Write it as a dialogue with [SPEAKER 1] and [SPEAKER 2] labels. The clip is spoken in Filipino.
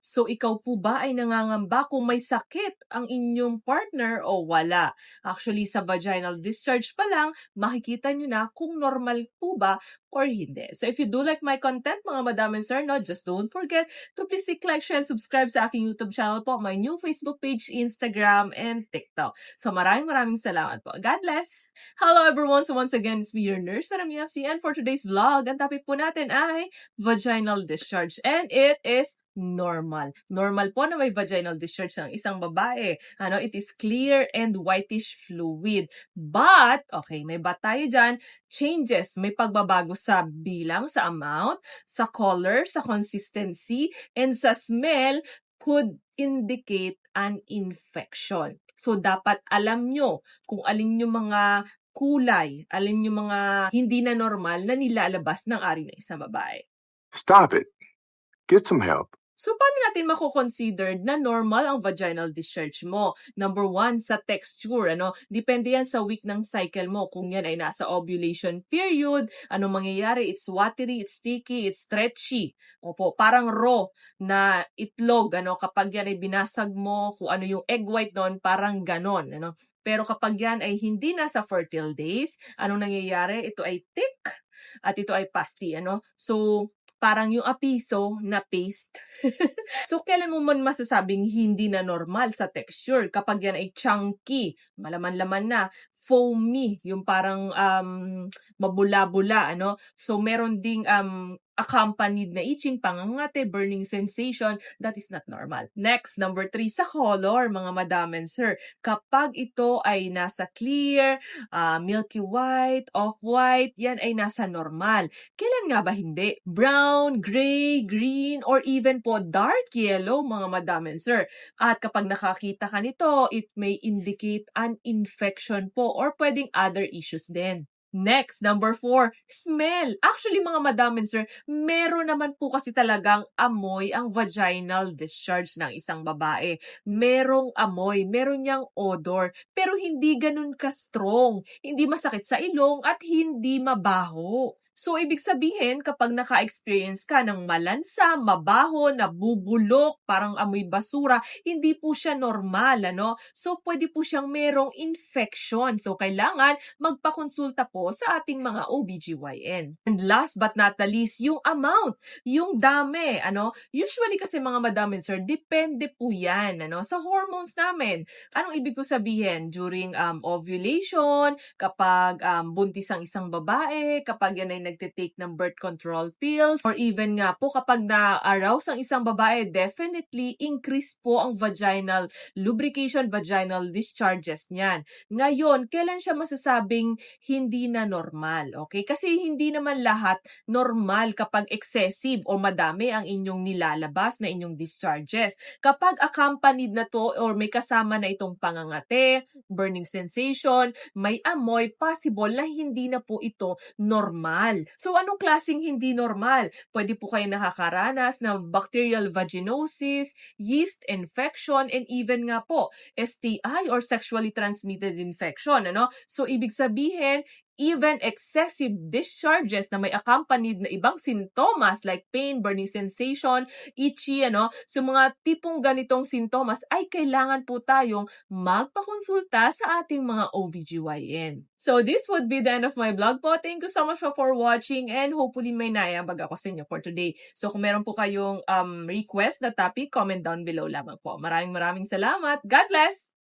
[SPEAKER 1] So ikaw po ba ay nangangamba kung may sakit ang inyong partner o wala? Actually, sa vaginal discharge pa lang, makikita nyo na kung normal po ba or hindi. So if you do like my content, mga madam and sir, no, just don't forget to please click like, share, and subscribe sa aking YouTube channel po, my new Facebook page, Instagram, and TikTok. So maraming maraming salamat po. God bless! Hello everyone! So once again, it's me, your nurse, Sarah UFC, and for today's vlog, ang topic po natin ay vaginal discharge. And it is normal. Normal po na may vaginal discharge ng isang babae. Ano, it is clear and whitish fluid. But, okay, may but tayo dyan, changes. May pagbabago sa bilang, sa amount, sa color, sa consistency, and sa smell could indicate an infection. So, dapat alam nyo kung alin yung mga kulay, alin yung mga hindi na normal na nilalabas ng ari ng isang babae.
[SPEAKER 2] Stop it. Get some help.
[SPEAKER 1] So, paano natin mako-consider na normal ang vaginal discharge mo? Number one, sa texture, ano? Depende yan sa week ng cycle mo. Kung yan ay nasa ovulation period, ano mangyayari? It's watery, it's sticky, it's stretchy. Opo, parang raw na itlog, ano? Kapag yan ay binasag mo, kung ano yung egg white doon, parang ganon, ano? Pero kapag yan ay hindi na sa fertile days, anong nangyayari? Ito ay thick at ito ay pasty, ano? So, parang yung apiso na paste. so, kailan mo man masasabing hindi na normal sa texture? Kapag yan ay chunky, malaman-laman na, foamy, yung parang um, mabula-bula, ano? So, meron ding um, accompanied na itching, pangangate, burning sensation, that is not normal. Next, number three, sa color, mga madam and sir. Kapag ito ay nasa clear, ah, milky white, off-white, yan ay nasa normal. Kailan nga ba hindi? Brown, gray, green, or even po dark yellow, mga madam and sir. At kapag nakakita ka nito, it may indicate an infection po or pwedeng other issues din. Next, number four, smell. Actually, mga madam and sir, meron naman po kasi talagang amoy ang vaginal discharge ng isang babae. Merong amoy, meron niyang odor, pero hindi ganun ka-strong. Hindi masakit sa ilong at hindi mabaho. So, ibig sabihin, kapag naka-experience ka ng malansa, mabaho, nabubulok, parang amoy basura, hindi po siya normal, ano? So, pwede po siyang merong infection. So, kailangan magpakonsulta po sa ating mga OBGYN. And last but not the least, yung amount, yung dami, ano? Usually kasi mga madam sir, depende po yan, ano? Sa hormones namin. Anong ibig ko sabihin? During um, ovulation, kapag um, buntis ang isang babae, kapag yan ay nagtitake ng birth control pills, or even nga po kapag na-arouse ang isang babae, definitely increase po ang vaginal lubrication, vaginal discharges niyan. Ngayon, kailan siya masasabing hindi na normal? Okay? Kasi hindi naman lahat normal kapag excessive o madami ang inyong nilalabas na inyong discharges. Kapag accompanied na to or may kasama na itong pangangate, burning sensation, may amoy, possible na hindi na po ito normal. So, anong klaseng hindi normal? Pwede po kayo nakakaranas ng bacterial vaginosis, yeast infection, and even nga po, STI or sexually transmitted infection. Ano? So, ibig sabihin, even excessive discharges na may accompanied na ibang sintomas like pain, burning sensation, itchy, ano, so mga tipong ganitong sintomas ay kailangan po tayong magpakonsulta sa ating mga OBGYN. So this would be the end of my vlog po. Thank you so much for watching and hopefully may nayabag ako sa inyo for today. So kung meron po kayong um, request na topic, comment down below lamang po. Maraming maraming salamat. God bless!